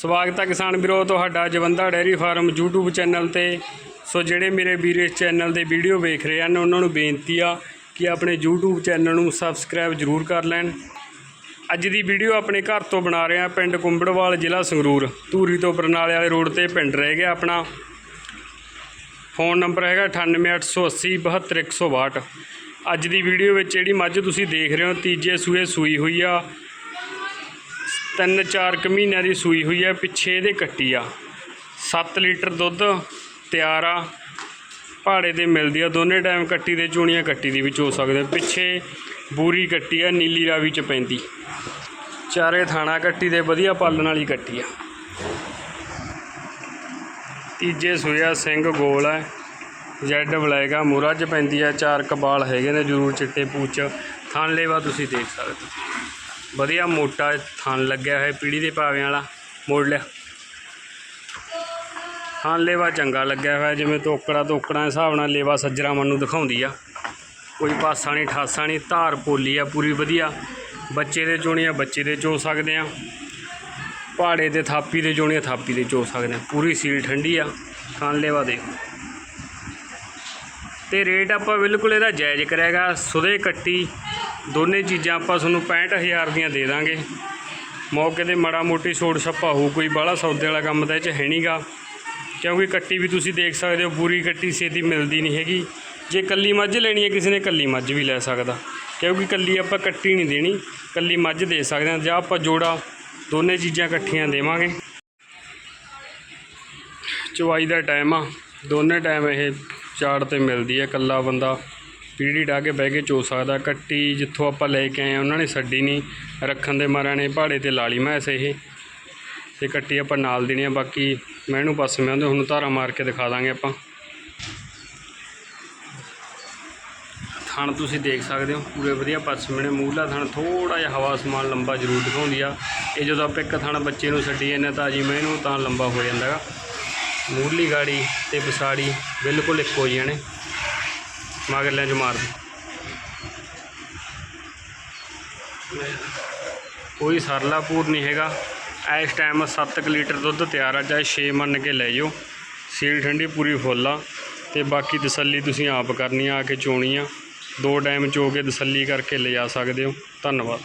ਸਵਾਗਤ ਹੈ ਕਿਸਾਨ ਵੀਰੋ, ਤੁਹਾਡਾ Jawanda dairy farm YouTube channel ਤੇ। ਸੋ ਜਿਹੜੇ ਮੇਰੇ ਵੀਰ ਇਸ ਚੈਨਲ ਦੇ ਵੀਡੀਓ ਵੇਖ ਰਹੇ ਹਨ, ਉਹਨਾਂ ਨੂੰ ਬੇਨਤੀ ਆ ਕਿ ਆਪਣੇ YouTube ਚੈਨਲ ਨੂੰ ਸਬਸਕ੍ਰਾਈਬ ਜ਼ਰੂਰ ਕਰ ਲੈਣ। ਅੱਜ ਦੀ ਵੀਡੀਓ ਆਪਣੇ ਘਰ ਤੋਂ ਬਣਾ ਰਹੇ ਹਾਂ ਪਿੰਡ ਕੁੰਬੜਵਾਲ, ਜ਼ਿਲ੍ਹਾ ਸੰਗਰੂਰ। ਧੂਰੀ ਤੋਂ ਬਰਨਾਲੇ ਵਾਲੇ ਰੋਡ ਤੇ ਪਿੰਡ ਰਹਿ ਗਿਆ ਆਪਣਾ। ਫੋਨ ਨੰਬਰ ਹੈਗਾ 9888 72162 ਅੱਜ ਦੀ ਵੀਡੀਓ ਵਿੱਚ ਜਿਹੜੀ ਮੱਝ ਤੁਸੀਂ ਦੇਖ ਰਹੇ ਹੋ, ਤੀਜੇ ਸੂਏ ਸੂਈ ਹੋਈ ਆ। ਤਿੰਨ ਚਾਰ ਕੁ ਮਹੀਨਿਆਂ ਦੀ ਸੂਈ ਹੋਈ ਹੈ, ਪਿੱਛੇ ਇਹਦੇ ਕੱਟੀ ਆ। 7 ਲੀਟਰ ਦੁੱਧ ਤਿਆਰ ਆ ਪਹਾੜੇ ਤੇ ਮਿਲਦੀ ਆ। ਦੋਨੇ ਟਾਈਮ ਕੱਟੀ ਦੇ, ਚੂਣੀਆਂ ਕੱਟੀ ਦੀ ਵਿੱਚ ਹੋ ਸਕਦੇ ਪਿੱਛੇ ਬੂਰੀ ਕੱਟੀ ਆ, ਨੀਲੀ ਰਾਵੀ ਚ ਪੈਂਦੀ। ਚਾਰੇ ਥਾਣਾ ਕੱਟੀ ਦੇ, ਵਧੀਆ ਪਾਲਣ ਵਾਲੀ ਕੱਟੀ ਆ। ਤੀਜੇ ਸੂਇਆ ਸਿੰਘ ਗੋਲ ਹੈ ਜੈਡ ਬਲੈਕ ਆ ਮੂਰਾ ਚ ਪੈਂਦੀ ਆ। ਚਾਰ ਕਬਾਲ ਹੈਗੇ ਨੇ, ਜ਼ਰੂਰ ਚਿੱਟੇ ਪੂਛ। ਥਣ ਲੇਵਾ ਤੁਸੀਂ ਦੇਖ ਸਕਦੇ ਹੋ। ਵਧੀਆ ਮੋਟਾ ਥਣ ਲੱਗਿਆ ਹੋਇਆ ਪੀੜੀ ਦੇ ਪਾਵਿਆਂ ਵਾਲਾ, ਮੋੜ ਲਿਆ। ਥਣ ਲੇਵਾ ਚੰਗਾ ਲੱਗਿਆ ਹੋਇਆ, ਜਿਵੇਂ ਤੋਕੜਾ ਤੋਕੜਾ ਦੇ ਹਿਸਾਬ ਨਾਲ ਲੇਵਾ ਸੱਜਰਾ ਮਨ ਨੂੰ ਦਿਖਾਉਂਦੀ ਆ। ਕੋਈ ਪਾਸਾ ਨਹੀਂ, ਠਾਸਾ ਨਹੀਂ, ਧਾਰ ਪੋਲੀ ਆ ਪੂਰੀ ਵਧੀਆ। ਬੱਚੇ ਦੇ ਚੋਣੀਆਂ ਬੱਚੇ ਦੇ ਚੋ ਸਕਦੇ ਆ। ਪਹਾੜੇ ਤੇ ਥਾਪੀ ਦੇ ਚੋਣੀਆਂ ਥਾਪੀ ਦੇ ਚੋ ਸਕਦੇ ਆ। ਪੂਰੀ ਸੀਲ ਠੰਡੀ ਆ। ਥਣ ਲੇਵਾ ਦੇ। ਤੇ ਰੇਟ ਆਪਾਂ ਬਿਲਕੁਲ ਇਹਦਾ ਜਾਇਜ਼ ਕਰਿਆਗਾ ਸੁਦੇ ਕੱਟੀ ਦੋਨੇ ਚੀਜ਼ਾਂ ਆਪਾਂ ਤੁਹਾਨੂੰ 65000 ਦੀਆਂ ਦੇ ਦਾਂਗੇ। ਮੌਕੇ ਤੇ ਮਾੜਾ ਮੋਟੀ ਛੋੜ ਛੱਪਾ ਹੋਊ, ਕੋਈ ਬਾਹਲਾ ਸੌਦੇ ਵਾਲਾ ਕੰਮ ਤਾਂ ਇਹ 'ਚ ਹੈ ਨਹੀਂਗਾ ਕਿਉਂਕਿ ਕੱਟੀ ਵੀ ਤੁਸੀਂ ਦੇਖ ਸਕਦੇ ਹੋ, ਪੂਰੀ ਕੱਟੀ ਛੇਤੀ ਮਿਲਦੀ ਨਹੀਂ ਹੈਗੀ। ਜੇ ਕੱਲੀ ਮੱਝ ਲੈਣੀ ਹੈ, ਕਿਸੇ ਨੇ ਕੱਲੀ ਮੱਝ ਵੀ ਲੈ ਸਕਦਾ। ਕਿਉਂਕਿ ਕੱਲੀ ਆਪਾਂ ਕੱਟੀ ਨਹੀਂ ਦੇਣੀ, ਕੱਲੀ ਮੱਝ ਦੇ ਸਕਦੇ ਹਾਂ। ਜਾਂ ਆਪਾਂ ਜੋੜਾ, ਦੋਨੇ ਚੀਜ਼ਾਂ ਇਕੱਠੀਆਂ ਦੇਵਾਂਗੇ। ਚਵਾਈ ਦਾ ਟਾਈਮ ਆ। ਦੋਨੇ ਟਾਈਮ ਇਹ ਚਾੜ ਤੇ ਮਿਲਦੀ ਹੈ, ਕੱਲਾ ਬੰਦਾ। ਪੀੜੀ ਢਾ ਕੇ ਬਹਿ ਕੇ ਚੋ ਸਕਦਾ ਕੱਟੀ ਜਿੱਥੋਂ ਆਪਾਂ ਲੈ ਕੇ ਆਏ ਆ, ਉਹਨਾਂ ਨੇ ਛੱਡੀ ਨਹੀਂ ਰੱਖਣ ਦੇ ਮਾਰਿਆਂ ਨੇ ਪਹਾੜੇ ਤੇ ਲਾਲੀ ਲਈ ਮੈਸ ਇਹ। ਤੇ ਕੱਟੀ ਆਪਾਂ ਨਾਲ ਦੇਣੀ ਆ ਬਾਕੀ ਮੈਂ ਇਹਨੂੰ ਪਾਸੇ ਮੈਂ ਹੁਣ ਧਾਰਾ ਮਾਰ ਕੇ ਦਿਖਾ ਦਾਂਗੇ ਆਪਾਂ। ਥਣ ਤੁਸੀਂ ਦੇਖ ਸਕਦੇ ਹੋ ਪੂਰੇ ਵਧੀਆ ਪਸਮੇ ਨੇ ਮੂਹਲਾ ਥਣ ਥੋੜਾ ਜਿਹਾ ਹਵਾ ਸਮਾਨ ਲੰਬਾ ਜ਼ਰੂਰ ਦਿਖਾਉਂਦੀ ਆ। ਇਹ ਜਦੋਂ ਆਪਾਂ ਇੱਕ ਥਣ ਬੱਚੇ ਨੂੰ ਛੱਡੀ ਜਾਂਦੇ ਤਾਂ ਜੀ ਮੈਨੂੰ ਤਾਂ ਲੰਬਾ ਹੋ ਜਾਂਦਾ ਗਾ। ਮੂਹਰਲੀ ਗਾੜੀ ਤੇ ਵਿਸਾੜੀ ਬਿਲਕੁਲ ਇੱਕੋ ਜਿਹੀਆਂ ਨੇ। ਮਗਰਲਿਆਂ 'ਚ ਮਾਰ ਕੋਈ ਸਰਲਾ ਪੂਰ ਨਹੀਂ ਹੈਗਾ। ਇਸ ਟਾਈਮ 7 ਲੀਟਰ ਦੁੱਧ ਤਿਆਰ ਆ, ਚਾਹੇ 6 ਮੰਨ ਕੇ ਲੈ ਜਾਓ। ਸੀਲ ਠੰਡੀ ਪੂਰੀ ਫੁੱਲ ਆ। ਤੇ ਬਾਕੀ ਤਸੱਲੀ ਤੁਸੀਂ ਆਪ ਕਰਨੀ ਆ ਆ ਕੇ ਚੋਣੀ ਆ। ਦੋ ਟਾਈਮ ਚੋ ਕੇ ਤਸੱਲੀ ਕਰਕੇ ਲਿਜਾ ਸਕਦੇ ਹੋ। ਧੰਨਵਾਦ।